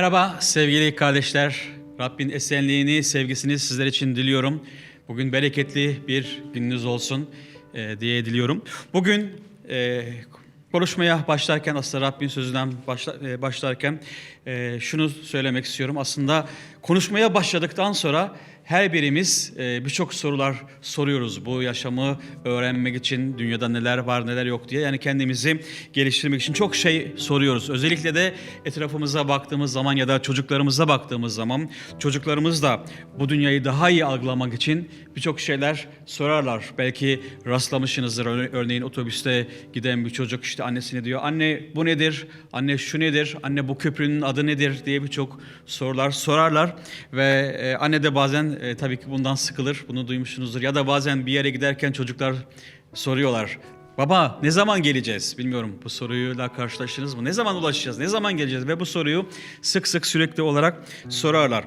Merhaba sevgili kardeşler. Rabbin esenliğini, sevgisini sizler için diliyorum. Bugün bereketli bir gününüz olsun e, diye diliyorum. Bugün e, konuşmaya başlarken aslında Rabbin sözünden başla, e, başlarken e, şunu söylemek istiyorum. Aslında konuşmaya başladıktan sonra her birimiz e, birçok sorular soruyoruz. Bu yaşamı öğrenmek için dünyada neler var neler yok diye. Yani kendimizi geliştirmek için çok şey soruyoruz. Özellikle de etrafımıza baktığımız zaman ya da çocuklarımıza baktığımız zaman çocuklarımız da bu dünyayı daha iyi algılamak için birçok şeyler sorarlar. Belki rastlamışsınızdır. Örne- Örneğin otobüste giden bir çocuk işte annesine diyor anne bu nedir? Anne şu nedir? Anne bu köprünün adı nedir? diye birçok sorular sorarlar ve e, anne de bazen e, tabii ki bundan sıkılır. Bunu duymuşsunuzdur. Ya da bazen bir yere giderken çocuklar soruyorlar. Baba ne zaman geleceğiz? Bilmiyorum bu soruyla karşılaştınız mı? Ne zaman ulaşacağız? Ne zaman geleceğiz? Ve bu soruyu sık sık sürekli olarak sorarlar.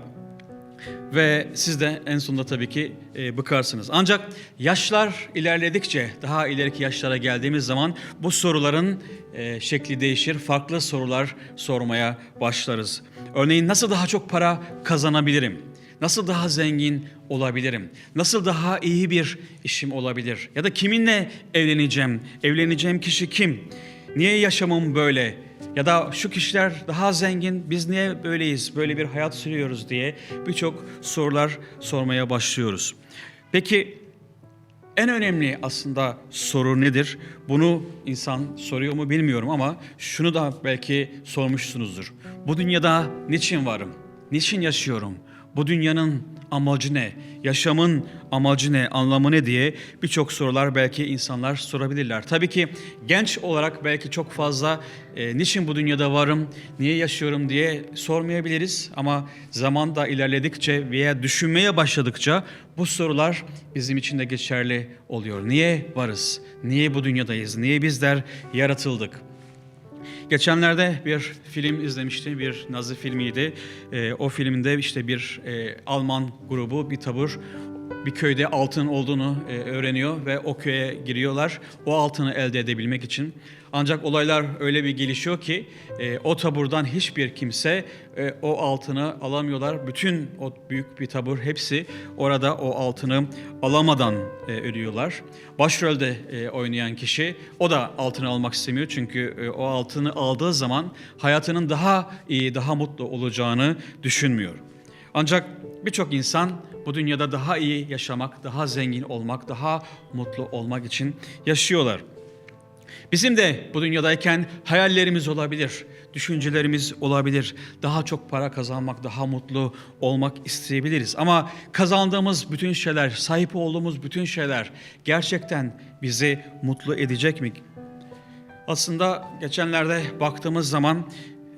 Ve siz de en sonunda tabii ki e, bıkarsınız. Ancak yaşlar ilerledikçe, daha ileriki yaşlara geldiğimiz zaman bu soruların e, şekli değişir. Farklı sorular sormaya başlarız. Örneğin nasıl daha çok para kazanabilirim? Nasıl daha zengin olabilirim? Nasıl daha iyi bir işim olabilir? Ya da kiminle evleneceğim? Evleneceğim kişi kim? Niye yaşamım böyle? Ya da şu kişiler daha zengin, biz niye böyleyiz, böyle bir hayat sürüyoruz diye birçok sorular sormaya başlıyoruz. Peki en önemli aslında soru nedir? Bunu insan soruyor mu bilmiyorum ama şunu da belki sormuşsunuzdur. Bu dünyada niçin varım? Niçin yaşıyorum? Bu dünyanın amacı ne? Yaşamın amacı ne? Anlamı ne diye birçok sorular belki insanlar sorabilirler. Tabii ki genç olarak belki çok fazla e, niçin bu dünyada varım, niye yaşıyorum diye sormayabiliriz. Ama zaman da ilerledikçe veya düşünmeye başladıkça bu sorular bizim için de geçerli oluyor. Niye varız? Niye bu dünyadayız? Niye bizler yaratıldık? Geçenlerde bir film izlemiştim, bir Nazi filmiydi. Ee, o filmde işte bir e, Alman grubu, bir tabur bir köyde altın olduğunu e, öğreniyor ve o köye giriyorlar o altını elde edebilmek için. Ancak olaylar öyle bir gelişiyor ki e, o taburdan hiçbir kimse e, o altını alamıyorlar. Bütün o büyük bir tabur hepsi orada o altını alamadan ölüyorlar. Başrolde oynayan kişi o da altını almak istemiyor çünkü o altını aldığı zaman hayatının daha iyi, daha mutlu olacağını düşünmüyor. Ancak birçok insan bu dünyada daha iyi yaşamak, daha zengin olmak, daha mutlu olmak için yaşıyorlar. Bizim de bu dünyadayken hayallerimiz olabilir, düşüncelerimiz olabilir. Daha çok para kazanmak, daha mutlu olmak isteyebiliriz. Ama kazandığımız bütün şeyler, sahip olduğumuz bütün şeyler gerçekten bizi mutlu edecek mi? Aslında geçenlerde baktığımız zaman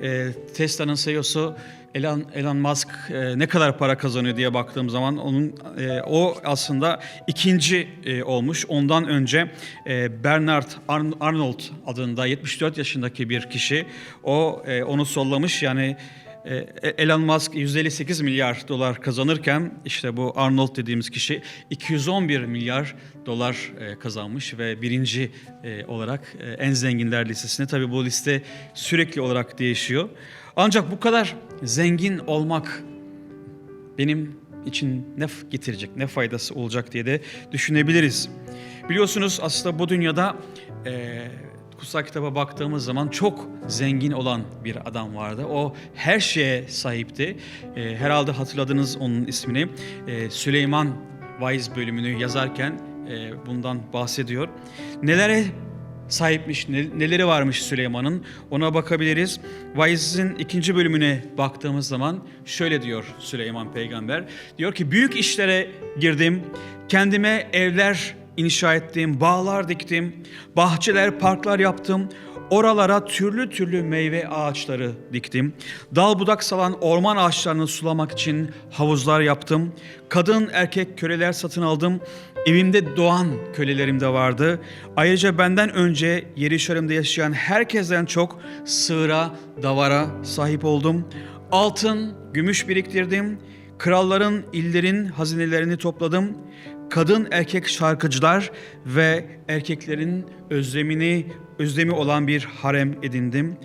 e, Tesla'nın CEO'su Elon, Elon Musk e, ne kadar para kazanıyor diye baktığım zaman onun e, o aslında ikinci e, olmuş. Ondan önce e, Bernard Arn- Arnold adında 74 yaşındaki bir kişi o e, onu sollamış yani Elon Musk 158 milyar dolar kazanırken işte bu Arnold dediğimiz kişi 211 milyar dolar e, kazanmış ve birinci e, olarak e, en zenginler listesinde. Tabii bu liste sürekli olarak değişiyor. Ancak bu kadar zengin olmak benim için ne getirecek, ne faydası olacak diye de düşünebiliriz. Biliyorsunuz aslında bu dünyada e, kutsal kitaba baktığımız zaman çok zengin olan bir adam vardı. O her şeye sahipti. E, herhalde hatırladınız onun ismini. E, Süleyman Vaiz bölümünü yazarken e, bundan bahsediyor. Nelere sahipmiş, ne- neleri varmış Süleyman'ın ona bakabiliriz. Vaiz'in ikinci bölümüne baktığımız zaman şöyle diyor Süleyman peygamber. Diyor ki büyük işlere girdim, kendime evler inşa ettim, bağlar diktim, bahçeler, parklar yaptım. Oralara türlü türlü meyve ağaçları diktim. Dal budak salan orman ağaçlarını sulamak için havuzlar yaptım. Kadın erkek köleler satın aldım. Evimde doğan kölelerim de vardı. Ayrıca benden önce Yerişalim'de yaşayan herkesten çok sığıra, davara sahip oldum. Altın, gümüş biriktirdim. Kralların, illerin hazinelerini topladım. Kadın erkek şarkıcılar ve erkeklerin özlemini özlemi olan bir harem edindim.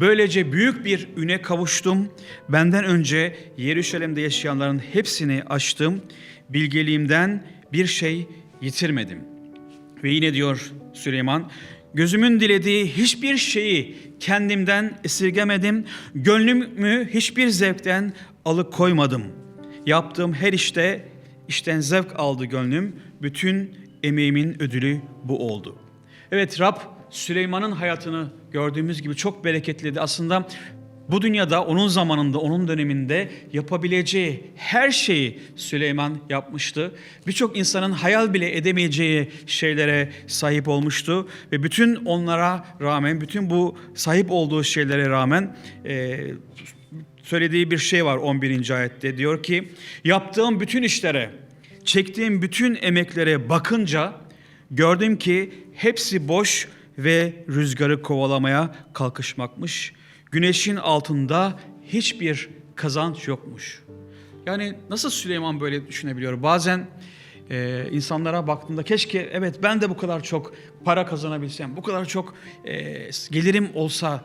Böylece büyük bir üne kavuştum. Benden önce Yeruşalim'de yaşayanların hepsini açtım. Bilgeliğimden bir şey yitirmedim. Ve yine diyor Süleyman, gözümün dilediği hiçbir şeyi kendimden esirgemedim. Gönlümü hiçbir zevkten alıkoymadım. Yaptığım her işte işten zevk aldı gönlüm. Bütün emeğimin ödülü bu oldu. Evet Rab Süleyman'ın hayatını gördüğümüz gibi çok bereketliydi. Aslında bu dünyada onun zamanında, onun döneminde yapabileceği her şeyi Süleyman yapmıştı. Birçok insanın hayal bile edemeyeceği şeylere sahip olmuştu ve bütün onlara rağmen, bütün bu sahip olduğu şeylere rağmen e, söylediği bir şey var 11. ayette. Diyor ki, yaptığım bütün işlere, çektiğim bütün emeklere bakınca gördüm ki hepsi boş ve rüzgarı kovalamaya kalkışmakmış. Güneşin altında hiçbir kazanç yokmuş. Yani nasıl Süleyman böyle düşünebiliyor? Bazen e, insanlara baktığında keşke evet ben de bu kadar çok para kazanabilsem, bu kadar çok e, gelirim olsa,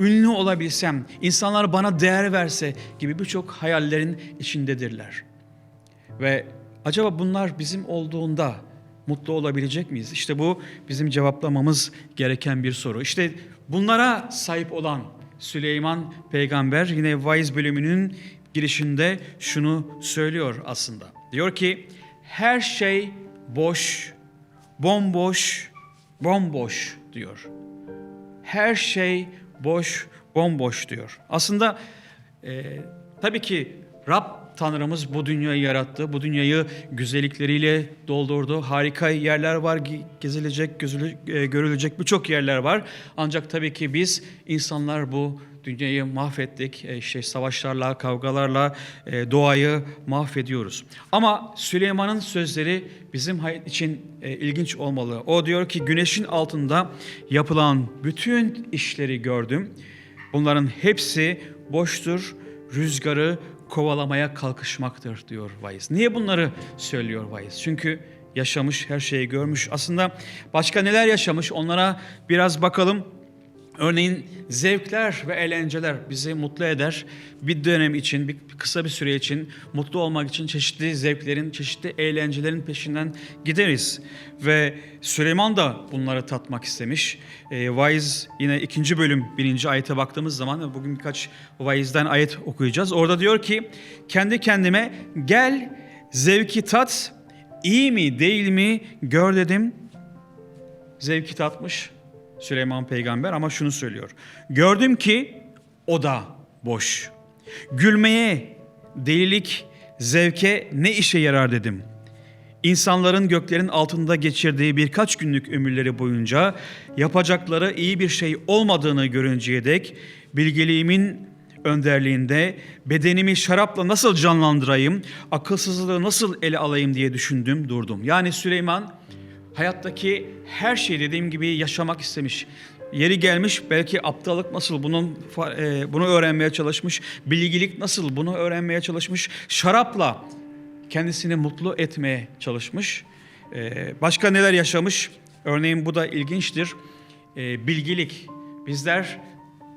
ünlü olabilsem, insanlar bana değer verse gibi birçok hayallerin içindedirler. Ve acaba bunlar bizim olduğunda mutlu olabilecek miyiz? İşte bu bizim cevaplamamız gereken bir soru. İşte bunlara sahip olan Süleyman peygamber yine Vaiz bölümünün girişinde şunu söylüyor aslında. Diyor ki her şey boş, bomboş, bomboş diyor. Her şey boş, bomboş diyor. Aslında e, tabii ki Rab Tanrımız bu dünyayı yarattı. Bu dünyayı güzellikleriyle doldurdu. Harika yerler var, gezilecek, e, görülecek birçok yerler var. Ancak tabii ki biz insanlar bu dünyayı mahvettik. E, işte savaşlarla, kavgalarla e, doğayı mahvediyoruz. Ama Süleyman'ın sözleri bizim hayat için e, ilginç olmalı. O diyor ki güneşin altında yapılan bütün işleri gördüm. Bunların hepsi boştur. Rüzgarı kovalamaya kalkışmaktır diyor Vaiz. Niye bunları söylüyor Vaiz? Çünkü yaşamış, her şeyi görmüş. Aslında başka neler yaşamış onlara biraz bakalım. Örneğin zevkler ve eğlenceler bizi mutlu eder. Bir dönem için, bir kısa bir süre için mutlu olmak için çeşitli zevklerin, çeşitli eğlencelerin peşinden gideriz. Ve Süleyman da bunları tatmak istemiş. E, Vaiz yine ikinci bölüm birinci ayete baktığımız zaman bugün birkaç Vaiz'den ayet okuyacağız. Orada diyor ki kendi kendime gel zevki tat iyi mi değil mi gör dedim. Zevki tatmış Süleyman peygamber ama şunu söylüyor. Gördüm ki o da boş. Gülmeye, delilik, zevke ne işe yarar dedim. İnsanların göklerin altında geçirdiği birkaç günlük ömürleri boyunca yapacakları iyi bir şey olmadığını görünceye dek bilgeliğimin önderliğinde bedenimi şarapla nasıl canlandırayım, akılsızlığı nasıl ele alayım diye düşündüm, durdum. Yani Süleyman hayattaki her şeyi dediğim gibi yaşamak istemiş. Yeri gelmiş belki aptallık nasıl bunun e, bunu öğrenmeye çalışmış, bilgilik nasıl bunu öğrenmeye çalışmış, şarapla kendisini mutlu etmeye çalışmış. E, başka neler yaşamış? Örneğin bu da ilginçtir. E, bilgilik. Bizler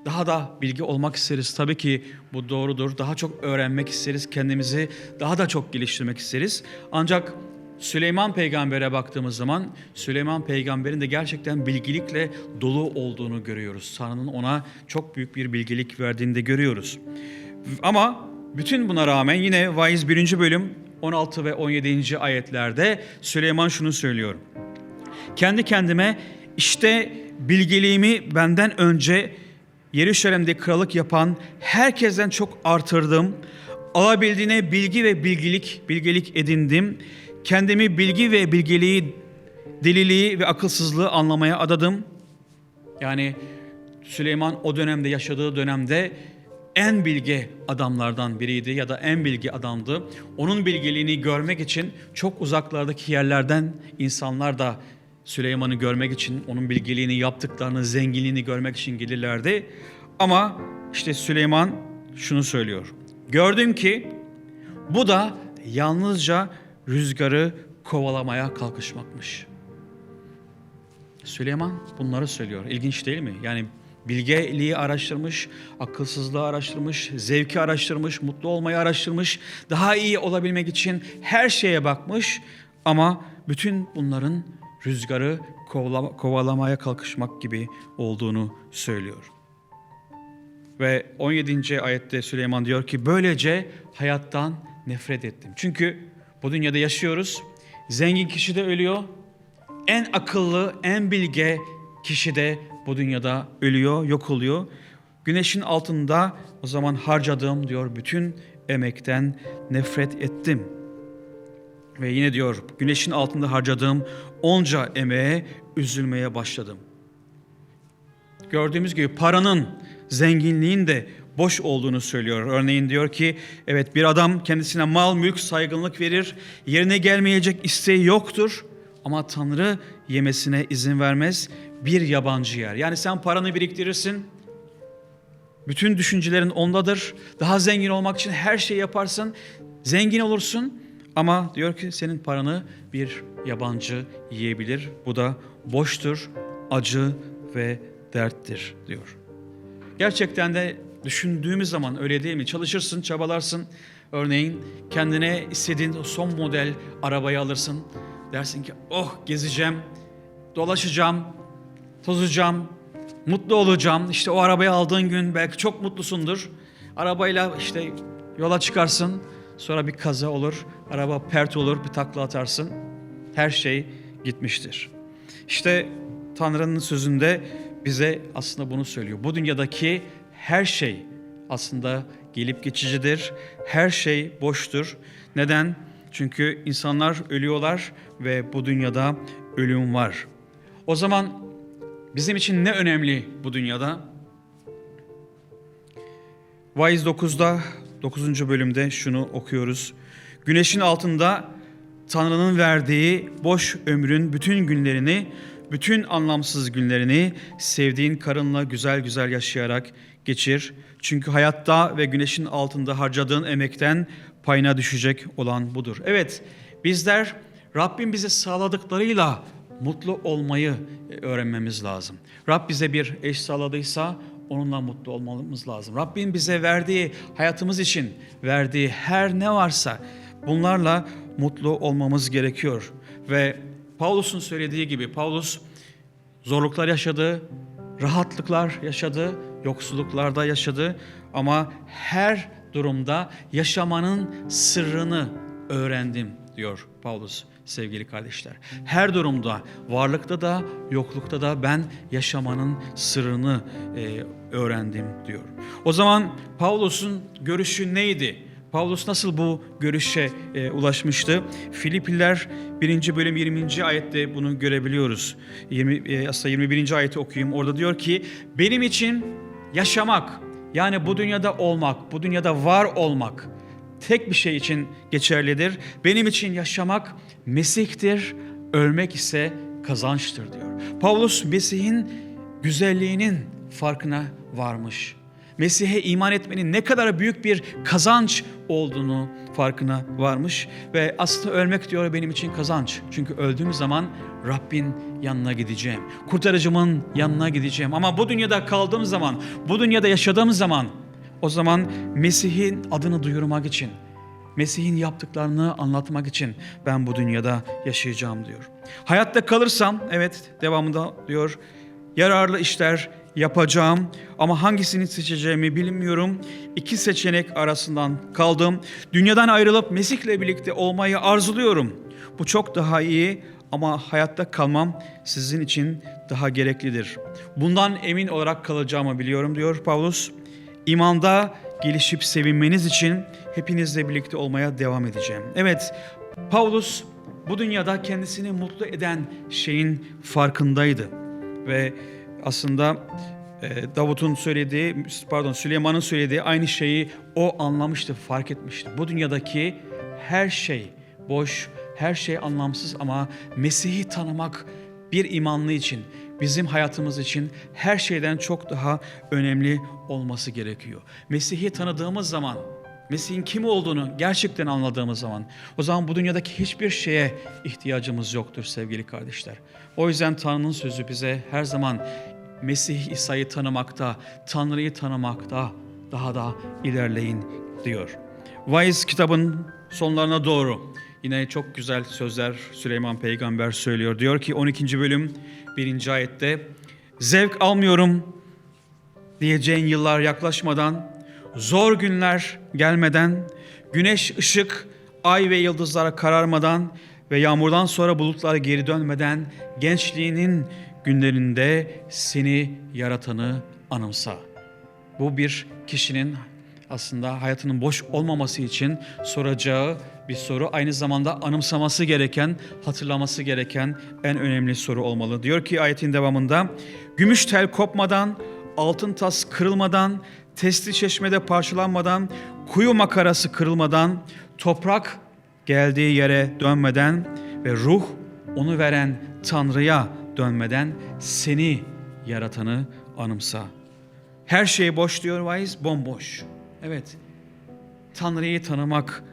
daha da bilgi olmak isteriz. Tabii ki bu doğrudur. Daha çok öğrenmek isteriz. Kendimizi daha da çok geliştirmek isteriz. Ancak Süleyman peygambere baktığımız zaman Süleyman peygamberin de gerçekten bilgilikle dolu olduğunu görüyoruz. Tanrı'nın ona çok büyük bir bilgilik verdiğini de görüyoruz. Ama bütün buna rağmen yine Vaiz 1. bölüm 16 ve 17. ayetlerde Süleyman şunu söylüyor. Kendi kendime işte bilgiliğimi benden önce Yeruşalim'de krallık yapan herkesten çok artırdım. Alabildiğine bilgi ve bilgilik, bilgelik edindim. Kendimi bilgi ve bilgeliği, deliliği ve akılsızlığı anlamaya adadım. Yani Süleyman o dönemde yaşadığı dönemde en bilge adamlardan biriydi ya da en bilgi adamdı. Onun bilgeliğini görmek için çok uzaklardaki yerlerden insanlar da Süleyman'ı görmek için, onun bilgeliğini yaptıklarını, zenginliğini görmek için gelirlerdi. Ama işte Süleyman şunu söylüyor. Gördüm ki bu da yalnızca rüzgarı kovalamaya kalkışmakmış. Süleyman bunları söylüyor. İlginç değil mi? Yani Bilgeliği araştırmış, akılsızlığı araştırmış, zevki araştırmış, mutlu olmayı araştırmış, daha iyi olabilmek için her şeye bakmış ama bütün bunların rüzgarı kovala- kovalamaya kalkışmak gibi olduğunu söylüyor. Ve 17. ayette Süleyman diyor ki böylece hayattan nefret ettim. Çünkü bu dünyada yaşıyoruz. Zengin kişi de ölüyor. En akıllı, en bilge kişi de bu dünyada ölüyor, yok oluyor. Güneşin altında o zaman harcadığım diyor bütün emekten nefret ettim. Ve yine diyor güneşin altında harcadığım onca emeğe üzülmeye başladım. Gördüğümüz gibi paranın, zenginliğin de boş olduğunu söylüyor. Örneğin diyor ki evet bir adam kendisine mal, mülk, saygınlık verir. Yerine gelmeyecek isteği yoktur. Ama Tanrı yemesine izin vermez. Bir yabancı yer. Yani sen paranı biriktirirsin. Bütün düşüncelerin ondadır. Daha zengin olmak için her şeyi yaparsın. Zengin olursun. Ama diyor ki senin paranı bir yabancı yiyebilir. Bu da boştur, acı ve derttir diyor. Gerçekten de düşündüğümüz zaman öyle değil mi? Çalışırsın, çabalarsın. Örneğin kendine istediğin son model arabayı alırsın. Dersin ki oh gezeceğim, dolaşacağım, tozacağım, mutlu olacağım. İşte o arabayı aldığın gün belki çok mutlusundur. Arabayla işte yola çıkarsın. Sonra bir kaza olur, araba pert olur, bir takla atarsın. Her şey gitmiştir. İşte Tanrı'nın sözünde bize aslında bunu söylüyor. Bu dünyadaki her şey aslında gelip geçicidir. Her şey boştur. Neden? Çünkü insanlar ölüyorlar ve bu dünyada ölüm var. O zaman bizim için ne önemli bu dünyada? Vaiz 9'da 9. bölümde şunu okuyoruz. Güneşin altında Tanrı'nın verdiği boş ömrün bütün günlerini, bütün anlamsız günlerini sevdiğin karınla güzel güzel yaşayarak geçir. Çünkü hayatta ve güneşin altında harcadığın emekten payına düşecek olan budur. Evet, bizler Rabbim bize sağladıklarıyla mutlu olmayı öğrenmemiz lazım. Rab bize bir eş sağladıysa onunla mutlu olmamız lazım. Rabbim bize verdiği hayatımız için verdiği her ne varsa bunlarla mutlu olmamız gerekiyor. Ve Paulus'un söylediği gibi Paulus zorluklar yaşadı, rahatlıklar yaşadı, yoksulluklarda yaşadı ama her durumda yaşamanın sırrını öğrendim diyor Paulus sevgili kardeşler. Her durumda, varlıkta da, yoklukta da ben yaşamanın sırrını e, öğrendim diyor. O zaman Paulus'un görüşü neydi? Paulus nasıl bu görüşe e, ulaşmıştı? Filipliler 1. bölüm 20. ayette bunu görebiliyoruz. 20, e, aslında 21. ayeti okuyayım. Orada diyor ki benim için yaşamak yani bu dünyada olmak, bu dünyada var olmak tek bir şey için geçerlidir. Benim için yaşamak Mesih'tir, ölmek ise kazançtır diyor. Paulus Mesih'in güzelliğinin farkına varmış. Mesih'e iman etmenin ne kadar büyük bir kazanç olduğunu farkına varmış ve aslında ölmek diyor benim için kazanç. Çünkü öldüğüm zaman Rabbin yanına gideceğim. Kurtarıcımın yanına gideceğim. Ama bu dünyada kaldığım zaman, bu dünyada yaşadığım zaman o zaman Mesih'in adını duyurmak için, Mesih'in yaptıklarını anlatmak için ben bu dünyada yaşayacağım diyor. Hayatta kalırsam, evet devamında diyor, yararlı işler yapacağım ama hangisini seçeceğimi bilmiyorum. İki seçenek arasından kaldım. Dünyadan ayrılıp Mesih'le birlikte olmayı arzuluyorum. Bu çok daha iyi ama hayatta kalmam sizin için daha gereklidir. Bundan emin olarak kalacağımı biliyorum diyor Paulus. İmanda gelişip sevinmeniz için hepinizle birlikte olmaya devam edeceğim. Evet, Paulus bu dünyada kendisini mutlu eden şeyin farkındaydı ve aslında e, Davut'un söylediği, pardon Süleyman'ın söylediği aynı şeyi o anlamıştı, fark etmişti. Bu dünyadaki her şey boş, her şey anlamsız ama Mesih'i tanımak bir imanlı için, bizim hayatımız için her şeyden çok daha önemli olması gerekiyor. Mesih'i tanıdığımız zaman, Mesih'in kim olduğunu gerçekten anladığımız zaman o zaman bu dünyadaki hiçbir şeye ihtiyacımız yoktur sevgili kardeşler. O yüzden Tanrı'nın sözü bize her zaman Mesih İsa'yı tanımakta, Tanrı'yı tanımakta daha da ilerleyin diyor. Vaiz kitabın sonlarına doğru yine çok güzel sözler Süleyman peygamber söylüyor. Diyor ki 12. bölüm 1. ayette zevk almıyorum diyeceğin yıllar yaklaşmadan, zor günler gelmeden, güneş ışık, ay ve yıldızlara kararmadan ve yağmurdan sonra bulutlar geri dönmeden gençliğinin günlerinde seni yaratanı anımsa. Bu bir kişinin aslında hayatının boş olmaması için soracağı bir soru. Aynı zamanda anımsaması gereken, hatırlaması gereken en önemli soru olmalı. Diyor ki ayetin devamında, gümüş tel kopmadan, altın tas kırılmadan, testi çeşmede parçalanmadan, kuyu makarası kırılmadan, toprak geldiği yere dönmeden ve ruh onu veren Tanrı'ya dönmeden seni yaratanı anımsa. Her şey boş diyor vaiz, bomboş. Evet, Tanrı'yı tanımak,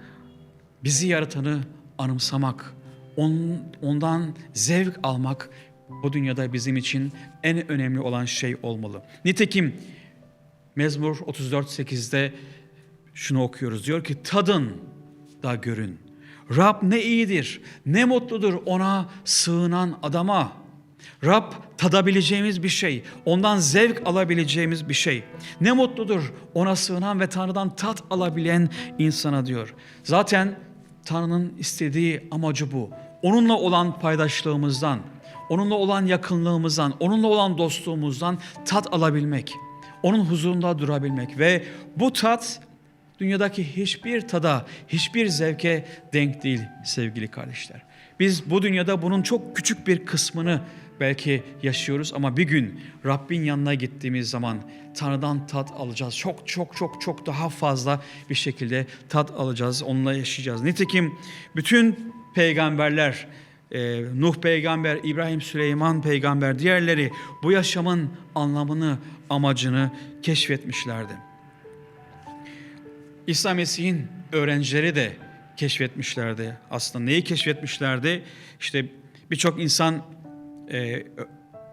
bizi yaratanı anımsamak, on, ondan zevk almak bu dünyada bizim için en önemli olan şey olmalı. Nitekim Mezmur 34.8'de şunu okuyoruz. Diyor ki tadın da görün. Rab ne iyidir, ne mutludur ona sığınan adama. Rab tadabileceğimiz bir şey, ondan zevk alabileceğimiz bir şey. Ne mutludur ona sığınan ve Tanrı'dan tat alabilen insana diyor. Zaten Tanrı'nın istediği amacı bu. Onunla olan paydaşlığımızdan, onunla olan yakınlığımızdan, onunla olan dostluğumuzdan tat alabilmek. Onun huzurunda durabilmek ve bu tat dünyadaki hiçbir tada, hiçbir zevke denk değil sevgili kardeşler. Biz bu dünyada bunun çok küçük bir kısmını belki yaşıyoruz ama bir gün Rabbin yanına gittiğimiz zaman Tanrı'dan tat alacağız. Çok çok çok çok daha fazla bir şekilde tat alacağız, onunla yaşayacağız. Nitekim bütün peygamberler, e, Nuh peygamber, İbrahim, Süleyman peygamber, diğerleri bu yaşamın anlamını, amacını keşfetmişlerdi. İsa Mesih'in öğrencileri de keşfetmişlerdi. Aslında neyi keşfetmişlerdi? İşte birçok insan e,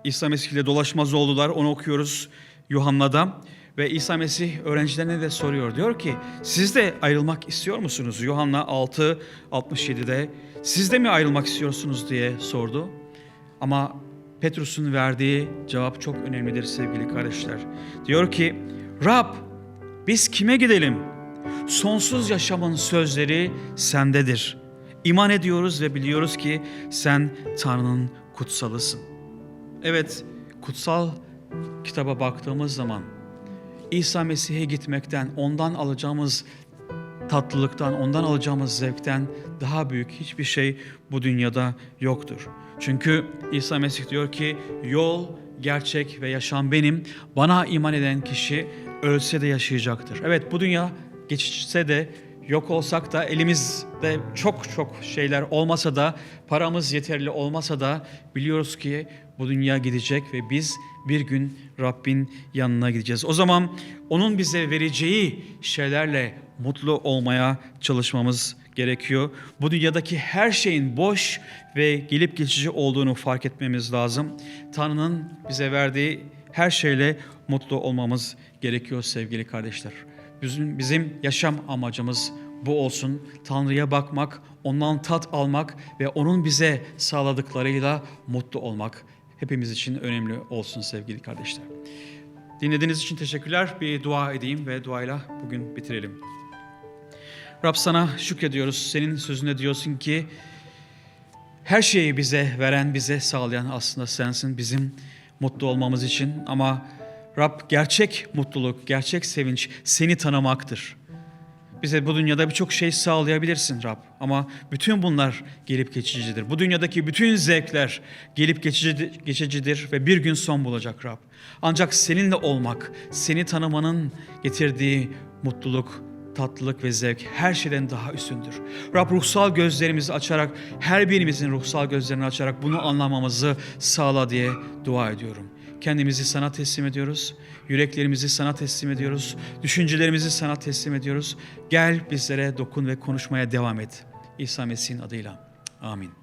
İsa Mesih ile dolaşmaz oldular. Onu okuyoruz Yuhanna'da. Ve İsa Mesih öğrencilerine de soruyor. Diyor ki siz de ayrılmak istiyor musunuz? Yuhanna 6, 67'de siz de mi ayrılmak istiyorsunuz diye sordu. Ama Petrus'un verdiği cevap çok önemlidir sevgili kardeşler. Diyor ki Rab biz kime gidelim? Sonsuz yaşamın sözleri sendedir. İman ediyoruz ve biliyoruz ki sen Tanrı'nın kutsalısın. Evet, kutsal kitaba baktığımız zaman İsa Mesih'e gitmekten, ondan alacağımız tatlılıktan, ondan alacağımız zevkten daha büyük hiçbir şey bu dünyada yoktur. Çünkü İsa Mesih diyor ki yol, gerçek ve yaşam benim. Bana iman eden kişi ölse de yaşayacaktır. Evet bu dünya geçişse de yok olsak da elimizde çok çok şeyler olmasa da paramız yeterli olmasa da biliyoruz ki bu dünya gidecek ve biz bir gün Rabbin yanına gideceğiz. O zaman onun bize vereceği şeylerle mutlu olmaya çalışmamız gerekiyor. Bu dünyadaki her şeyin boş ve gelip geçici olduğunu fark etmemiz lazım. Tanrı'nın bize verdiği her şeyle mutlu olmamız gerekiyor sevgili kardeşler. Bizim, bizim yaşam amacımız bu olsun. Tanrı'ya bakmak, ondan tat almak ve onun bize sağladıklarıyla mutlu olmak hepimiz için önemli olsun sevgili kardeşler. Dinlediğiniz için teşekkürler. Bir dua edeyim ve duayla bugün bitirelim. Rab sana şükrediyoruz. Senin sözünde diyorsun ki her şeyi bize veren, bize sağlayan aslında sensin bizim mutlu olmamız için. Ama Rab gerçek mutluluk, gerçek sevinç seni tanımaktır. Bize bu dünyada birçok şey sağlayabilirsin Rab. Ama bütün bunlar gelip geçicidir. Bu dünyadaki bütün zevkler gelip geçicidir, geçicidir ve bir gün son bulacak Rab. Ancak seninle olmak, seni tanımanın getirdiği mutluluk, tatlılık ve zevk her şeyden daha üstündür. Rab ruhsal gözlerimizi açarak, her birimizin ruhsal gözlerini açarak bunu anlamamızı sağla diye dua ediyorum. Kendimizi sana teslim ediyoruz. Yüreklerimizi sana teslim ediyoruz. Düşüncelerimizi sana teslim ediyoruz. Gel bizlere dokun ve konuşmaya devam et. İsa Mesih'in adıyla. Amin.